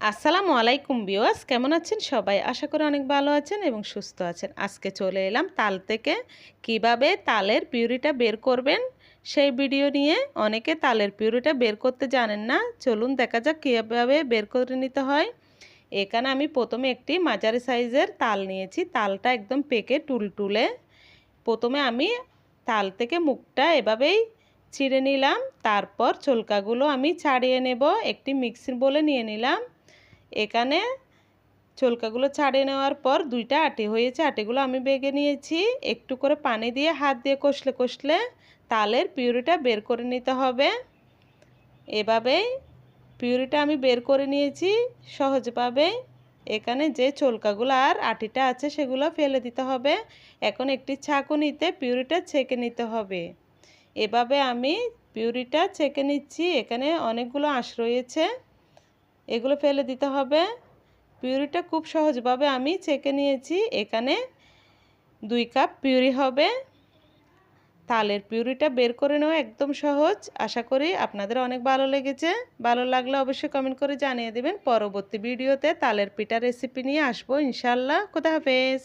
আসসালামু আলাইকুম বিওয়াস কেমন আছেন সবাই? আশা করি অনেক ভালো আছেন এবং সুস্থ আছেন। আজকে চলে এলাম তাল থেকে কীভাবে তালের পিউরিটা বের করবেন সেই ভিডিও নিয়ে। অনেকে তালের পিউরিটা বের করতে জানেন না। চলুন দেখা যাক কীভাবে বের করে নিতে হয়। এখানে আমি প্রথমে একটি মাঝারি সাইজের তাল নিয়েছি। তালটা একদম পেকে টুলটুলে। প্রথমে আমি তাল থেকে মুখটা এভাবেই ছিঁড়ে নিলাম। তারপর চুলকাগুলো আমি ছাড়িয়ে নেব। একটি মিক্সির বলে নিয়ে নিলাম। এখানে চলকাগুলো ছাড়িয়ে নেওয়ার পর দুইটা আটি হয়েছে। আটিগুলো আমি বেগে নিয়েছি। একটু করে পানি দিয়ে হাত দিয়ে কষলে কষলে তালের পিউরিটা বের করে নিতে হবে। এভাবেই পিউরিটা আমি বের করে নিয়েছি সহজভাবে। এখানে যে চলকাগুলো আর আটিটা আছে সেগুলো ফেলে দিতে হবে। এখন একটি ছাঁকুনিতে পিউরিটা ছেঁকে নিতে হবে। এভাবে আমি পিউরিটা ছেঁকে নিচ্ছি। এখানে অনেকগুলো আঁশ রয়েছে। এগুলো ফেলে দিতে হবে। পিউরিটা খুব সহজভাবে আমি ছেঁকে নিয়েছি। এখানে দুই কাপ পিউরি হবে। তালের পিউরিটা বের করে নেওয়া একদম সহজ। আশা করি আপনাদের অনেক ভালো লেগেছে। ভালো লাগলে অবশ্যই কমেন্ট করে জানিয়ে দেবেন। পরবর্তী ভিডিওতে তালের পিঠা রেসিপি নিয়ে আসব ইনশাল্লাহ কোথা হাফেজ।